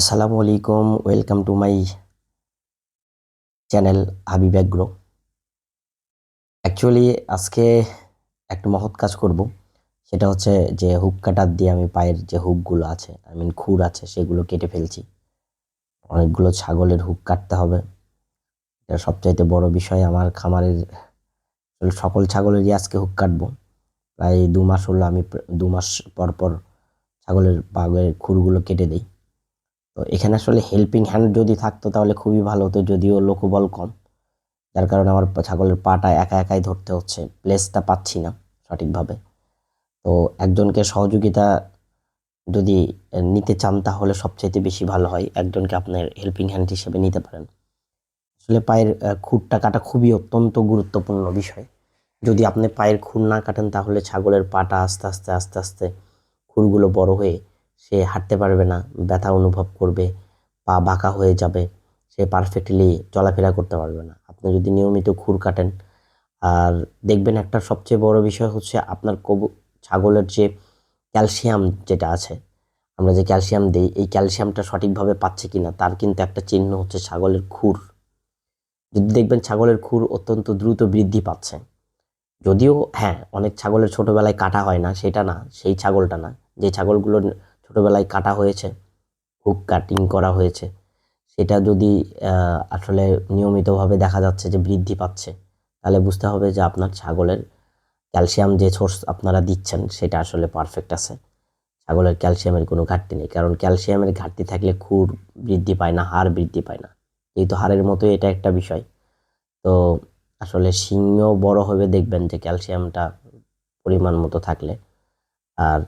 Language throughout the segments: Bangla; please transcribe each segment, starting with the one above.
আসসালামু আলাইকুম, welcome to my channel Habib agro. Actually আজকে একটা মহৎ কাজ করব, সেটা হচ্ছে যে হুক কাটার দিয়ে আমি পায়ের যে হুকগুলো আছে, আই মিন খুর আছে, সেগুলো কেটে ফেলছি। অনেকগুলো ছাগলের হুক কাটতে হবে। এটা সবচাইতে বড় বিষয় আমার খামারের সকল ছাগলেরই আজকে হুক কাটবো। প্রায় দু মাস হলো আমি দু মাস পর পর ছাগলের পাগের খুরগুলো কেটে দিই। তো এখানে আসলে হেল্পিং হ্যান্ড যদি থাকতো তাহলে খুবই ভালো হতো, যদিও লোকবল কম। যার কারণে আমার ছাগলের পাটা একা একাই ধরতে হচ্ছে প্লেসটা পাচ্ছি না সঠিকভাবে। তো একজনকে সহযোগিতা যদি নিতে চান তাহলে সবচাইতে বেশি ভালো হয়, একজনকে আপনার হেল্পিং হ্যান্ড হিসেবে নিতে পারেন। আসলে পায়ের খুরটা কাটা খুবই অত্যন্ত গুরুত্বপূর্ণ বিষয়। যদি আপনি পায়ের খুর না কাটেন তাহলে ছাগলের পাটা আস্তে আস্তে আস্তে আস্তে খুরগুলো বড় হয়ে সে হাঁটতে পারবে না, ব্যথা অনুভব করবে, পা বাঁকা হয়ে যাবে, সে পারফেক্টলি চলাফেরা করতে পারবে না। আপনি যদি নিয়মিত খুর কাটেন, আর দেখবেন একটা সবচেয়ে বড় বিষয় হচ্ছে আপনার কবু, ছাগলের যে ক্যালসিয়াম যেটা আছে, আমরা যে ক্যালসিয়াম দিই, এই ক্যালসিয়ামটা সঠিকভাবে পাচ্ছে কিনা, তার কিন্তু একটা চিহ্ন হচ্ছে ছাগলের খুর। যদি দেখবেন ছাগলের খুর অত্যন্ত দ্রুত বৃদ্ধি পাচ্ছে, যদিও হ্যাঁ অনেক ছাগলের ছোটোবেলায় কাটা হয় না, সেটা না, সেই ছাগলটা না। যে ছাগলগুলো ছোটবেলায় কাটা হয়েছে হুক কাটিং করা হয়েছে। সেটা যদি আসলে নিয়মিতভাবে দেখা যাচ্ছে যে বৃদ্ধি পাচ্ছে, তাহলে বুঝতে হবে যে আপনার ছাগলের ক্যালসিয়াম যে সোর্স আপনারা দিচ্ছেন, সেটা আসলে পারফেক্ট আছে। ছাগলের ক্যালসিয়ামের কোনো ঘাটতি নেই, কারণ ক্যালসিয়ামের ঘাটতি থাকলে খুর বৃদ্ধি পায় না, হাড় বৃদ্ধি পায় না। যেহেতু হাড়ের মতোই এটা একটা বিষয়। তো আসলে শিংও বড় হবে দেখবেন যে ক্যালসিয়ামটা পরিমাণ মতো থাকলে। আর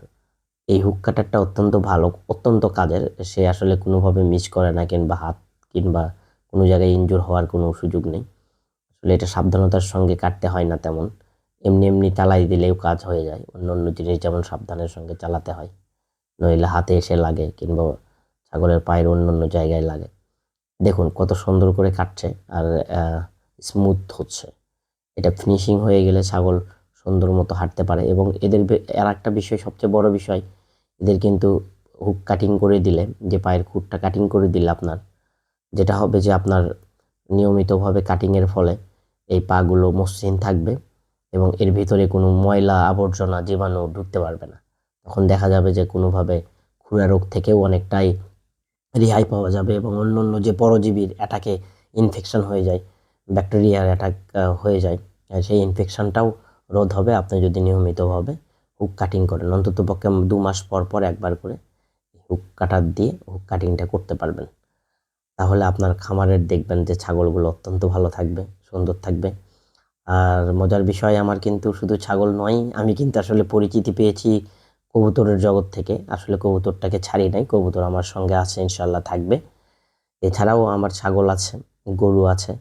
এই হুক কাটারটা অত্যন্ত ভালো, অত্যন্ত কাজের। সে আসলে কোনোভাবে মিস করে না, কিংবা হাত কিংবা কোনো জায়গায় ইনজুর হওয়ার কোনো সুযোগ নেই। আসলে এটা সাবধানতার সঙ্গে কাটতে হয় না তেমন। এমনি এমনি চালাই দিলেও কাজ হয়ে যায়। অন্য অন্য জিনিস যেমন সাবধানের সঙ্গে চালাতে হয়। নইলে হাতে এসে লাগে, কিংবা ছাগলের পায়ের অন্য অন্য জায়গায় লাগে। দেখুন, কত সুন্দর করে কাটছে আর স্মুথ হচ্ছে। এটা ফিনিশিং হয়ে গেলে ছাগল সুন্দর মতো হাঁটতে পারে এবং এদের আর একটা বিষয়, সবচেয়ে বড় বিষয় এদের কিন্তু হুক কাটিং করে দিলে, যে পায়ের খুঁটটা কাটিং করে দিলে আপনার, যেটা হবে যে আপনার নিয়মিতভাবে কাটিংয়ের ফলে এই পাগুলো মসৃণ থাকবে এবং এর ভিতরে কোনো ময়লা আবর্জনা জীবাণু ঢুকতে পারবে না। তখন দেখা যাবে যে কোনোভাবে খুরা রোগ থেকেও অনেকটাই রেহাই পাওয়া যাবে এবং অন্য অন্য যে পরজীবীর অ্যাটাকে ইনফেকশন হয়ে যায় ব্যাকটেরিয়ার অ্যাটাক হয়ে যায়, সেই ইনফেকশনটাও রোধ হবে। আপনি যদি নিয়মিতভাবে হুক কাটিং করেন। অন্তত পক্ষে দু মাস পর পর একবার করে হুক কাটার দিয়ে হুক কাটিংটা করতে পারবেন। তাহলে আপনার খামারের দেখবেন যে ছাগলগুলো অত্যন্ত ভালো থাকবে, সুন্দর থাকবে। আর মজার বিষয় আমার কিন্তু শুধু ছাগল নয়, আমি কিন্তু আসলে পরিচিতি পেয়েছি কবুতরের জগৎ থেকে। আসলে কবুতরটাকে ছাড়ি নাই, কবুতর আমার সঙ্গে আছে ইনশাল্লাহ থাকবে। এছাড়াও আমার ছাগল আছে, গরু আছে।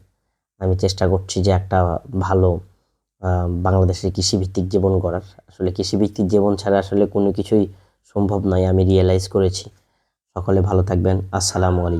আমি চেষ্টা করছি যে একটা ভালো আহ, বাংলাদেশের কৃষিভিত্তিক জীবন গড়ার। আসলে কৃষিভিত্তিক জীবন ছাড়া আসলে কোনো কিছুই সম্ভব নয় আমি রিয়েলাইজ করেছি। সকলে ভালো থাকবেন। আসসালামু আলাইকুম।